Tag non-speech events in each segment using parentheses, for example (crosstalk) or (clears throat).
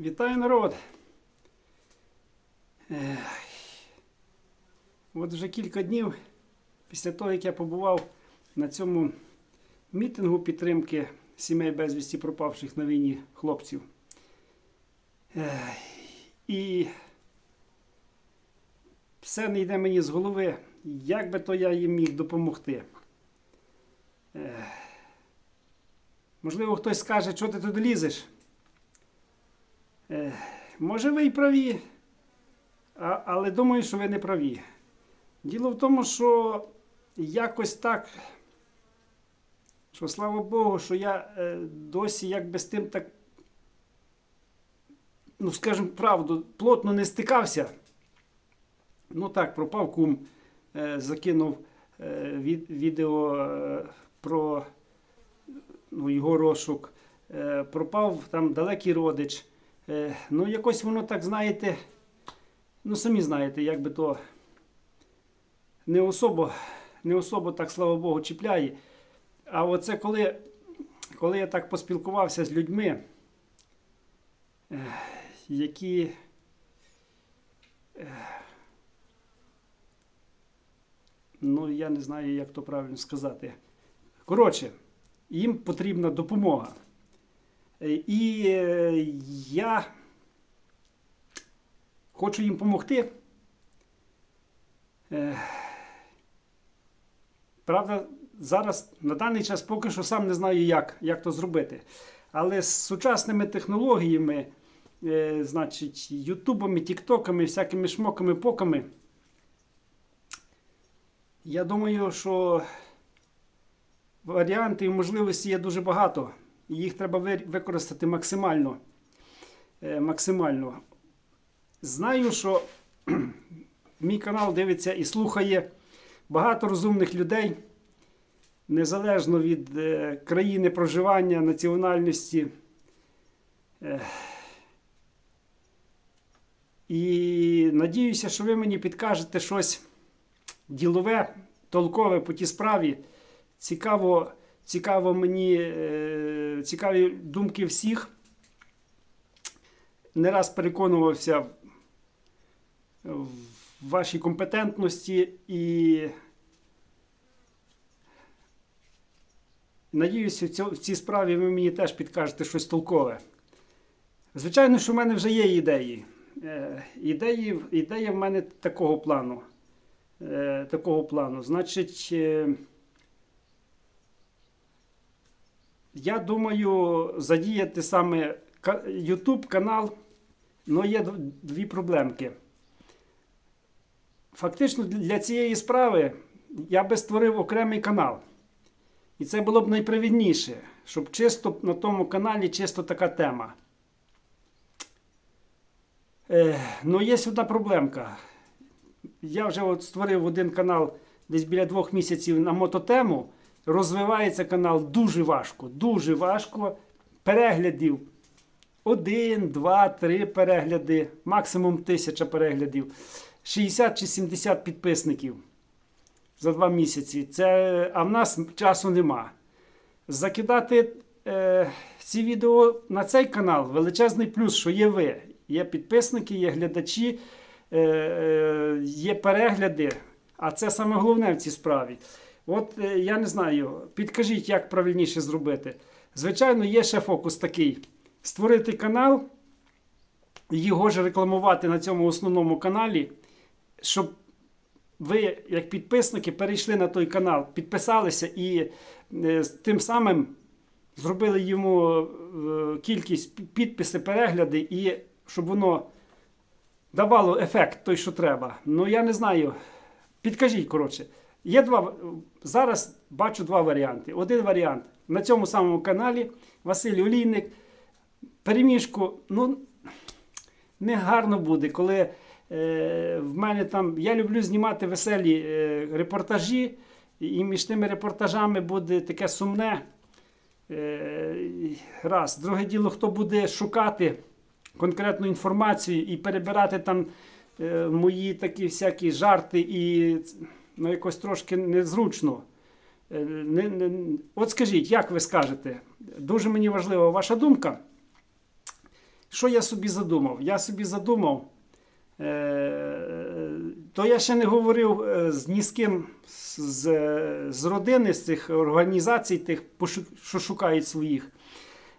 Вітаю народ! Ех. От вже кілька днів після того, як я побував на цьому мітингу підтримки сімей безвісті пропавших на війні хлопців. Ех. І все не йде мені з голови, як би то я їм міг допомогти. Ех. Можливо, хтось скаже, що ти туди лізеш. Е, Може, ви і праві, а, але думаю, що ви не праві. Діло в тому, що якось так, що слава Богу, що я е, досі якби з тим так, ну, скажімо правду, плотно не стикався. Ну так, пропав кум, е, закинув е, від, відео е, про ну, його розшук, е, пропав там далекий родич. Е, ну, якось воно так, знаєте, ну самі знаєте, як би то не особо, не особо так, слава Богу, чіпляє. А оце коли, коли я так поспілкувався з людьми, е, які. е, Ну, я не знаю, як то правильно сказати. Коротше, їм потрібна допомога. І е, я хочу їм допомогти. Е, Правда, зараз на даний час поки що сам не знаю, як, як то зробити. Але з сучасними технологіями, е, значить, ютубами, тіктоками, всякими шмоками, поками, я думаю, що варіантів і можливостей є дуже багато. І їх треба використати максимально. Е, максимально. Знаю, що (clears throat) мій канал дивиться і слухає багато розумних людей, незалежно від е, країни проживання, національності. Е, і надіюся, що ви мені підкажете щось ділове, толкове по тій справі. Цікаво, цікаво мені, е, цікаві думки всіх. Не раз переконувався в- вашій компетентності і надіюся, в цій справі ви мені теж підкажете щось толкове. Звичайно, що в мене вже є ідеї. Е, Ідеї, ідея в мене такого плану. Е, Такого плану. Значить, е, я думаю задіяти саме YouTube канал, але є дві проблемки. Фактично для цієї справи я би створив окремий канал. І це було б найпривідніше, щоб чисто на тому каналі чисто така тема. Ну, є одна проблемка. Я вже от створив один канал десь біля двох місяців на мототему. Розвивається канал дуже важко, дуже важко. Переглядів один, два, три перегляди, максимум тисяча переглядів, 60 чи 70 підписників за два місяці. Це, а в нас часу нема. Закидати е, ці відео на цей канал величезний плюс, що є ви. Є підписники, є глядачі, е, е, є перегляди. А це саме головне в цій справі. От е, я не знаю, підкажіть, як правильніше зробити. Звичайно, є ще фокус такий: створити канал, його ж рекламувати на цьому основному каналі, щоб ви, як підписники, перейшли на той канал, підписалися і е, тим самим зробили йому е, кількість підписи, перегляди, і щоб воно давало ефект той, що треба. Ну я не знаю. Підкажіть, коротше. Є два. Зараз бачу два варіанти. Один варіант на цьому самому каналі Василь Олійник. Переміжку, ну, не гарно буде, коли е, в мене там. Я люблю знімати веселі е, репортажі, і між тими репортажами буде таке сумне. Е, раз. Друге діло, хто буде шукати конкретну інформацію і перебирати там е, мої такі всякі жарти і ну, якось трошки незручно. Е, Не, не, от скажіть, як ви скажете? Дуже мені важлива ваша думка. що я собі задумав? Я собі задумав. Е, то я ще не говорив е, з ні з ким з, з, родини, з цих організацій, тих, що шукають своїх.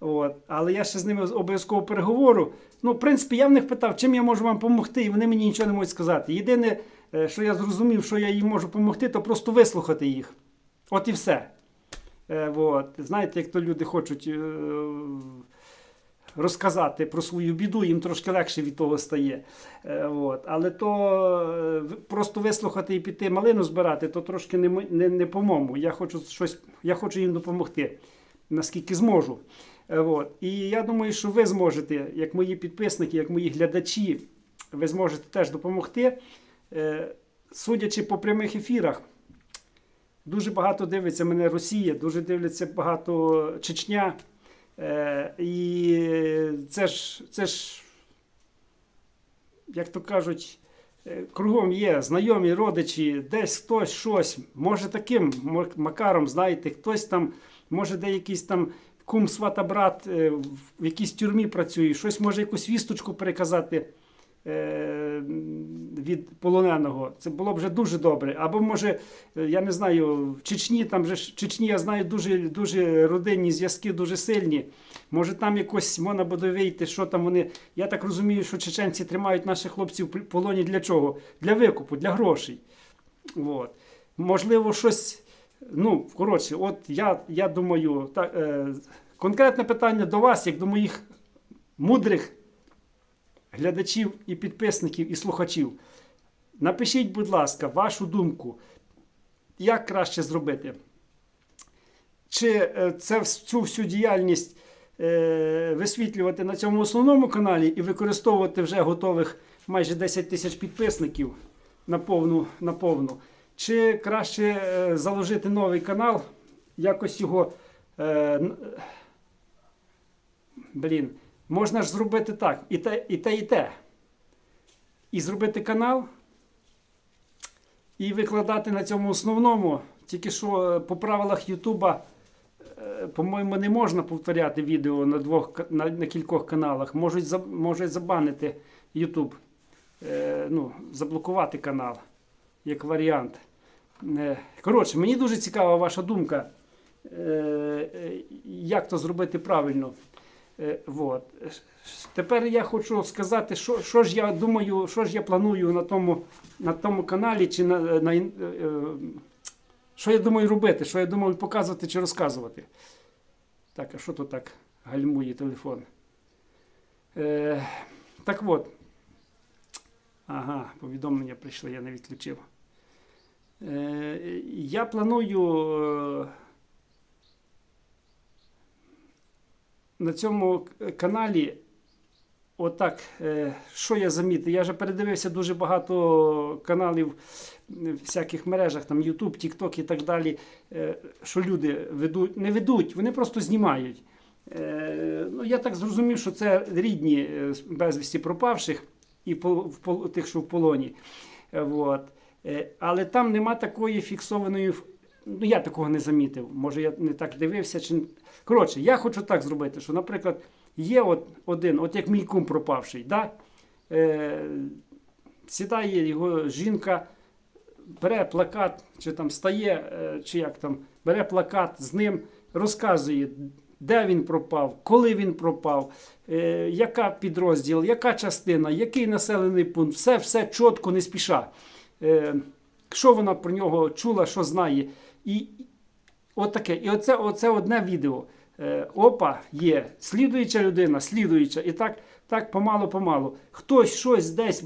От. Але я ще з ними обов'язково переговорю. Ну, в принципі, я в них питав, чим я можу вам допомогти, і вони мені нічого не можуть сказати. Єдине, що я зрозумів, що я їм можу допомогти, то просто вислухати їх. От і все. Е, от. Знаєте, як то люди хочуть е, розказати про свою біду, їм трошки легше від того стає. Е, от. Але то е, просто вислухати і піти малину збирати, то трошки не, не, не по-моєму. Я хочу, щось, я хочу їм допомогти, наскільки зможу. Е, От. І я думаю, що ви зможете, як мої підписники, як мої глядачі, ви зможете теж допомогти. Е, Судячи по прямих ефірах, дуже багато дивиться мене Росія, дуже дивляться багато Чечня. Е, І це ж, це ж, як то кажуть, е, кругом є знайомі родичі, десь хтось щось, може таким макаром, знаєте, хтось там, може де якийсь там кум, свата, брат в якійсь тюрмі працює, щось може якусь вісточку переказати від полоненого. Це було б вже дуже добре. Або може, е, я не знаю, в Чечні, там же ж- в Чечні, я знаю, дуже, дуже родинні зв'язки, дуже сильні. Може, там якось можна буде вийти, що там вони. Я так розумію, що чеченці тримають наших хлопців в полоні для чого? Для викупу, для грошей. От. Можливо, щось. Ну, коротше, от я, я думаю, так, е, конкретне питання до вас, як до моїх мудрих глядачів і підписників і слухачів. Напишіть, будь ласка, вашу думку, як краще зробити. Чи е, це цю всю діяльність е, висвітлювати на цьому основному каналі і використовувати вже готових майже 10 тисяч підписників на повну, на повну. Чи краще е, заложити новий канал, якось його. Е, можна ж зробити так, і те, і те, і те. І зробити канал, і викладати на цьому основному. Тільки що е, по правилах Ютуба, е, по-моєму, не можна повторяти відео на двох на, на кількох каналах. Можуть, можуть забанити Ютуб, е, ну, заблокувати канал як варіант. Е, Коротше, мені дуже цікава ваша думка, е, як то зробити правильно. Е, Вот. Тепер я хочу сказати, що, що ж я думаю, що ж я планую на тому, на тому каналі, чи на, на, е, е, що я думаю робити, що я думаю показувати чи розказувати. Так, а що тут так гальмує телефон? Е, так от. Ага, повідомлення прийшли, я не відключив. Е, я планую. На цьому каналі, отак, е, що я замітив? Я вже передивився дуже багато каналів е, в всяких мережах, там YouTube, TikTok і так далі, е, що люди ведуть, не ведуть, вони просто знімають. Е, Ну, я так зрозумів, що це рідні е, безвісті пропавших і тих, що в полоні. Е. Е, Але там нема такої фіксованої. Ну, я такого не замітив. Може, я не так дивився. Чи... Коротше, я хочу так зробити, що, наприклад, є от один, от як мій кум пропавший, да? е, сідає його жінка, бере плакат, чи там стає, е, чи як там, бере плакат з ним, розказує, де він пропав, коли він пропав, е, яка підрозділ, яка частина, який населений пункт, все, все чітко, не спіша. Е, що вона про нього чула, що знає. І от таке. І оце, оце одне відео. Е, опа, є. Слідуюча людина, слідуюча. І так, так помалу-помалу. Хтось щось десь,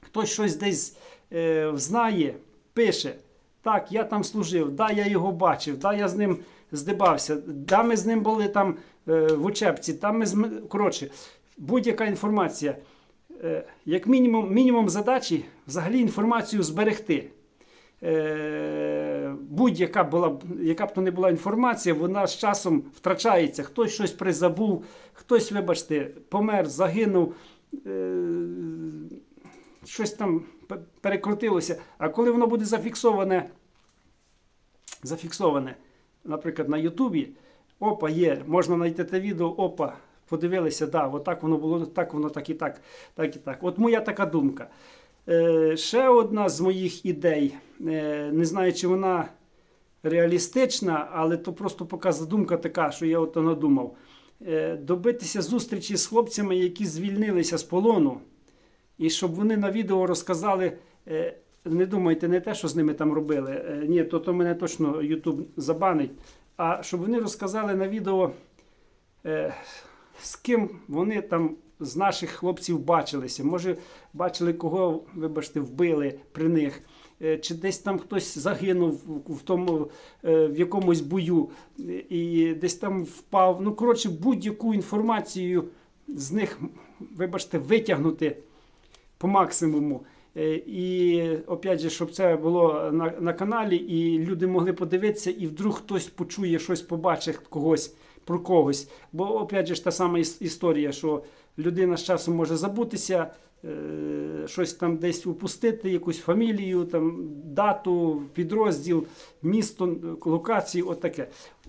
хтось щось десь е, знає, пише. Так, я там служив, да, я його бачив, да, я з ним здибався, да, ми з ним були там е, в учебці, там ми з... коротше, будь-яка інформація. Е, як мінімум, мінімум задачі взагалі інформацію зберегти. Е, будь-яка була яка б то не була інформація, вона з часом втрачається. Хтось щось призабув, хтось, вибачте, помер, загинув, е, щось там перекрутилося. А коли воно буде зафіксоване, зафіксоване, наприклад, на Ютубі, опа, є, можна знайти те відео, опа, подивилися, да, отак воно було, так воно так і так, так і так. От моя така думка. Е, ще одна з моїх ідей, е, не знаю, чи вона реалістична, але то просто поки задумка така, що я ото надумав. Е, добитися зустрічі з хлопцями, які звільнилися з полону, і щоб вони на відео розказали. Не думайте, не те, що з ними там робили. Ні, то, то мене точно YouTube забанить. А щоб вони розказали на відео, з ким вони там з наших хлопців бачилися. Може, бачили, кого, вибачте, вбили при них. Е, Чи десь там хтось загинув в- тому е, в якомусь бою і десь там впав. Ну, коротше, будь-яку інформацію з них, вибачте, витягнути по максимуму. Е, І опять же, щоб це було на, на каналі, і люди могли подивитися, і вдруг хтось почує щось, побачить когось про когось. Бо, опять же, та сама іс- історія, що людина з часом може забутися, е, щось там десь упустити, якусь фамілію, там, дату, підрозділ, місто, локацію, от.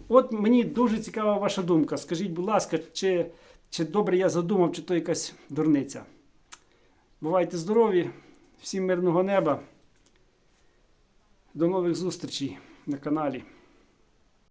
От мені дуже цікава ваша думка. Скажіть, будь ласка, чи, чи добре я задумав, чи то якась дурниця? Бувайте здорові, всім мирного неба. До нових зустрічей на каналі.